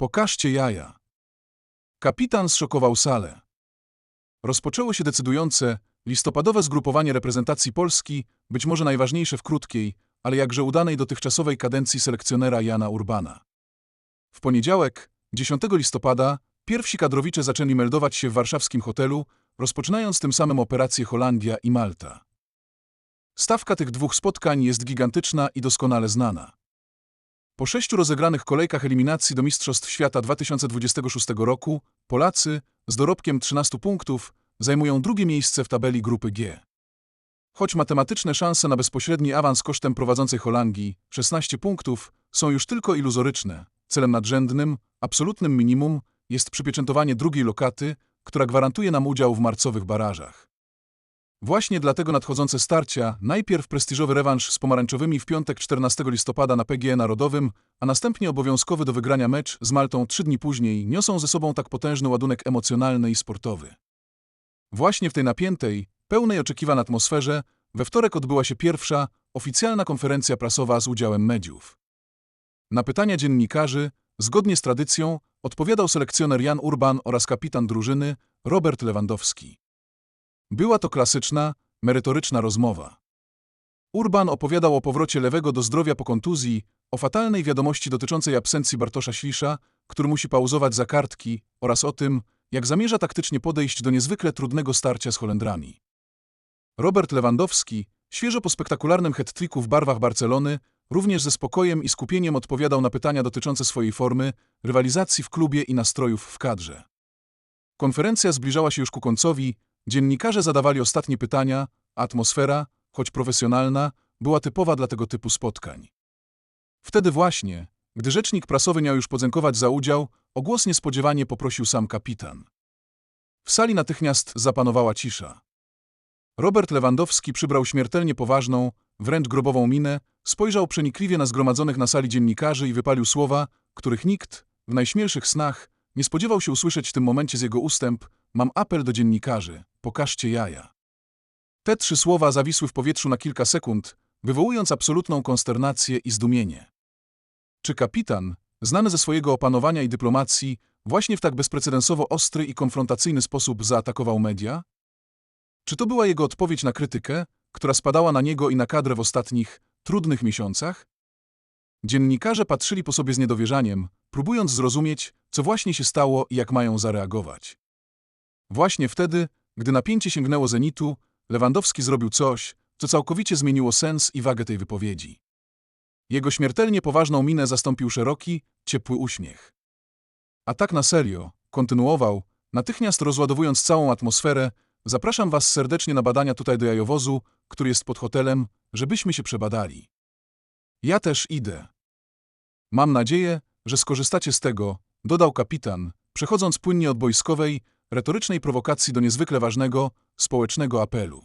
Pokażcie jaja. Kapitan zszokował salę. Rozpoczęło się decydujące, listopadowe zgrupowanie reprezentacji Polski, być może najważniejsze w krótkiej, ale jakże udanej dotychczasowej kadencji selekcjonera Jana Urbana. W poniedziałek, 10 listopada, pierwsi kadrowicze zaczęli meldować się w warszawskim hotelu, rozpoczynając tym samym operację Holandia i Malta. Stawka tych dwóch spotkań jest gigantyczna i doskonale znana. Po sześciu rozegranych kolejkach eliminacji do Mistrzostw Świata 2026 roku Polacy z dorobkiem 13 punktów zajmują drugie miejsce w tabeli grupy G. Choć matematyczne szanse na bezpośredni awans kosztem prowadzącej Holandii 16 punktów są już tylko iluzoryczne, celem nadrzędnym, absolutnym minimum jest przypieczętowanie drugiej lokaty, która gwarantuje nam udział w marcowych barażach. Właśnie dlatego nadchodzące starcia, najpierw prestiżowy rewanż z pomarańczowymi w piątek 14 listopada na PGE Narodowym, a następnie obowiązkowy do wygrania mecz z Maltą trzy dni później, niosą ze sobą tak potężny ładunek emocjonalny i sportowy. Właśnie w tej napiętej, pełnej oczekiwań atmosferze, we wtorek odbyła się pierwsza, oficjalna konferencja prasowa z udziałem mediów. Na pytania dziennikarzy, zgodnie z tradycją, odpowiadał selekcjoner Jan Urban oraz kapitan drużyny Robert Lewandowski. Była to klasyczna, merytoryczna rozmowa. Urban opowiadał o powrocie lewego do zdrowia po kontuzji, o fatalnej wiadomości dotyczącej absencji Bartosza Ślisza, który musi pauzować za kartki, oraz o tym, jak zamierza taktycznie podejść do niezwykle trudnego starcia z Holendrami. Robert Lewandowski, świeżo po spektakularnym het w barwach Barcelony, również ze spokojem i skupieniem odpowiadał na pytania dotyczące swojej formy, rywalizacji w klubie i nastrojów w kadrze. Konferencja zbliżała się już ku końcowi, dziennikarze zadawali ostatnie pytania, atmosfera, choć profesjonalna, była typowa dla tego typu spotkań. Wtedy właśnie, gdy rzecznik prasowy miał już podziękować za udział, o głos niespodziewanie poprosił sam kapitan. W sali natychmiast zapanowała cisza. Robert Lewandowski przybrał śmiertelnie poważną, wręcz grobową minę, spojrzał przenikliwie na zgromadzonych na sali dziennikarzy i wypalił słowa, których nikt, w najśmielszych snach, nie spodziewał się usłyszeć w tym momencie z jego ustęp Mam apel do dziennikarzy, pokażcie jaja. Te trzy słowa zawisły w powietrzu na kilka sekund, wywołując absolutną konsternację i zdumienie. Czy kapitan, znany ze swojego opanowania i dyplomacji, właśnie w tak bezprecedensowo ostry i konfrontacyjny sposób zaatakował media? Czy to była jego odpowiedź na krytykę, która spadała na niego i na kadrę w ostatnich, trudnych miesiącach? Dziennikarze patrzyli po sobie z niedowierzaniem, próbując zrozumieć, co właśnie się stało i jak mają zareagować. Właśnie wtedy, gdy napięcie sięgnęło zenitu, Lewandowski zrobił coś, co całkowicie zmieniło sens i wagę tej wypowiedzi. Jego śmiertelnie poważną minę zastąpił szeroki, ciepły uśmiech. A tak na serio, kontynuował, natychmiast rozładowując całą atmosferę, zapraszam was serdecznie na badania tutaj do jajowozu, który jest pod hotelem, żebyśmy się przebadali. Ja też idę. Mam nadzieję, że skorzystacie z tego, dodał kapitan, przechodząc płynnie od boiskowej, retorycznej prowokacji do niezwykle ważnego, społecznego apelu.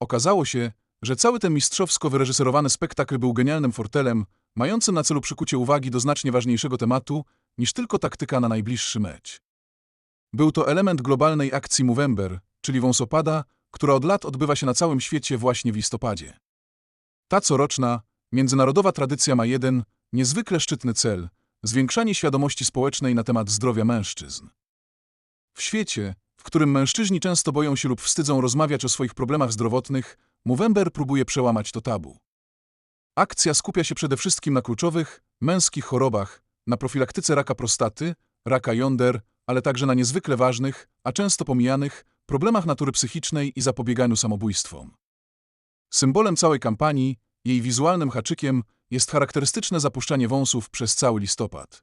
Okazało się, że cały ten mistrzowsko wyreżyserowany spektakl był genialnym fortelem, mającym na celu przykucie uwagi do znacznie ważniejszego tematu niż tylko taktyka na najbliższy mecz. Był to element globalnej akcji Movember, czyli wąsopada, która od lat odbywa się na całym świecie właśnie w listopadzie. Ta coroczna, międzynarodowa tradycja ma jeden, niezwykle szczytny cel – zwiększanie świadomości społecznej na temat zdrowia mężczyzn. W świecie, w którym mężczyźni często boją się lub wstydzą rozmawiać o swoich problemach zdrowotnych, Movember próbuje przełamać to tabu. Akcja skupia się przede wszystkim na kluczowych, męskich chorobach, na profilaktyce raka prostaty, raka jąder, ale także na niezwykle ważnych, a często pomijanych, problemach natury psychicznej i zapobieganiu samobójstwom. Symbolem całej kampanii, jej wizualnym haczykiem, jest charakterystyczne zapuszczanie wąsów przez cały listopad.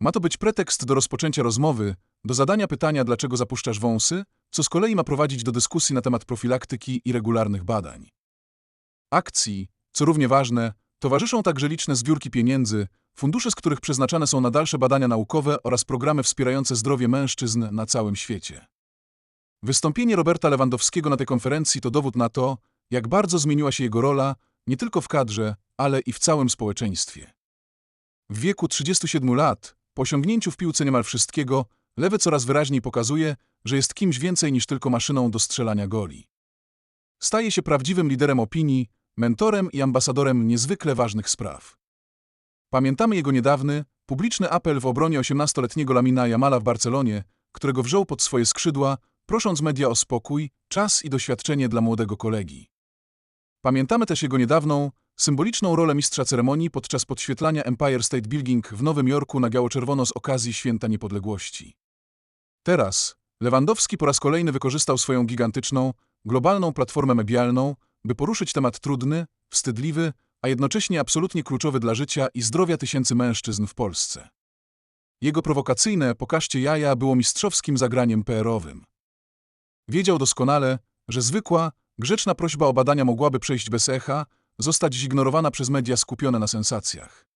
Ma to być pretekst do rozpoczęcia rozmowy, do zadania pytania, dlaczego zapuszczasz wąsy, co z kolei ma prowadzić do dyskusji na temat profilaktyki i regularnych badań. Akcji, co równie ważne, towarzyszą także liczne zbiórki pieniędzy, fundusze z których przeznaczane są na dalsze badania naukowe oraz programy wspierające zdrowie mężczyzn na całym świecie. Wystąpienie Roberta Lewandowskiego na tej konferencji to dowód na to, jak bardzo zmieniła się jego rola nie tylko w kadrze, ale i w całym społeczeństwie. W wieku 37 lat, po osiągnięciu w piłce niemal wszystkiego, Lewy coraz wyraźniej pokazuje, że jest kimś więcej niż tylko maszyną do strzelania goli. Staje się prawdziwym liderem opinii, mentorem i ambasadorem niezwykle ważnych spraw. Pamiętamy jego niedawny, publiczny apel w obronie 18-letniego Lamina Jamala w Barcelonie, którego wziął pod swoje skrzydła, prosząc media o spokój, czas i doświadczenie dla młodego kolegi. Pamiętamy też jego niedawną, symboliczną rolę mistrza ceremonii podczas podświetlania Empire State Building w Nowym Jorku na biało-czerwono z okazji Święta Niepodległości. Teraz Lewandowski po raz kolejny wykorzystał swoją gigantyczną, globalną platformę medialną, by poruszyć temat trudny, wstydliwy, a jednocześnie absolutnie kluczowy dla życia i zdrowia tysięcy mężczyzn w Polsce. Jego prowokacyjne pokażcie jaja było mistrzowskim zagraniem PR-owym. Wiedział doskonale, że zwykła, grzeczna prośba o badania mogłaby przejść bez echa, zostać zignorowana przez media skupione na sensacjach.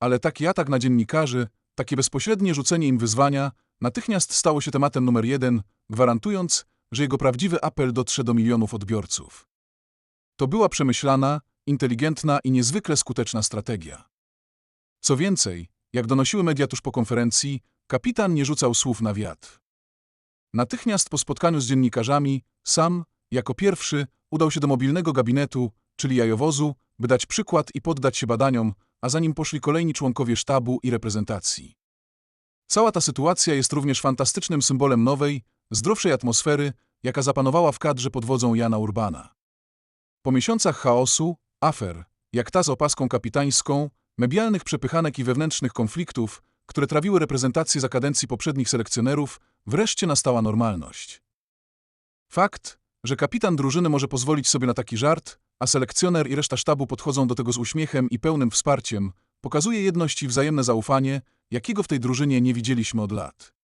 Ale taki atak na dziennikarzy, takie bezpośrednie rzucenie im wyzwania, natychmiast stało się tematem numer jeden, gwarantując, że jego prawdziwy apel dotrze do milionów odbiorców. To była przemyślana, inteligentna i niezwykle skuteczna strategia. Co więcej, jak donosiły media tuż po konferencji, kapitan nie rzucał słów na wiatr. Natychmiast po spotkaniu z dziennikarzami, sam, jako pierwszy, udał się do mobilnego gabinetu, czyli jajowozu, by dać przykład i poddać się badaniom, a za nim poszli kolejni członkowie sztabu i reprezentacji. Cała ta sytuacja jest również fantastycznym symbolem nowej, zdrowszej atmosfery, jaka zapanowała w kadrze pod wodzą Jana Urbana. Po miesiącach chaosu, afer, jak ta z opaską kapitańską, medialnych przepychanek i wewnętrznych konfliktów, które trawiły reprezentację za kadencji poprzednich selekcjonerów, wreszcie nastała normalność. Fakt, że kapitan drużyny może pozwolić sobie na taki żart, a selekcjoner i reszta sztabu podchodzą do tego z uśmiechem i pełnym wsparciem, pokazuje jedność i wzajemne zaufanie, jakiego w tej drużynie nie widzieliśmy od lat.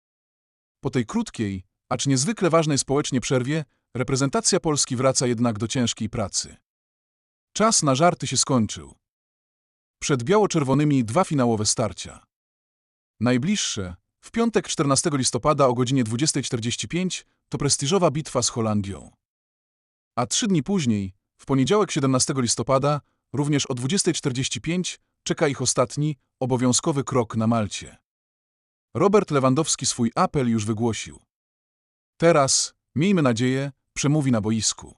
Po tej krótkiej, acz niezwykle ważnej społecznie przerwie, reprezentacja Polski wraca jednak do ciężkiej pracy. Czas na żarty się skończył. Przed biało-czerwonymi dwa finałowe starcia. Najbliższe, w piątek 14 listopada o godzinie 20.45, to prestiżowa bitwa z Holandią. A trzy dni później, w poniedziałek 17 listopada, również o 20.45, czeka ich ostatni, obowiązkowy krok na Malcie. Robert Lewandowski swój apel już wygłosił. Teraz, miejmy nadzieję, przemówi na boisku.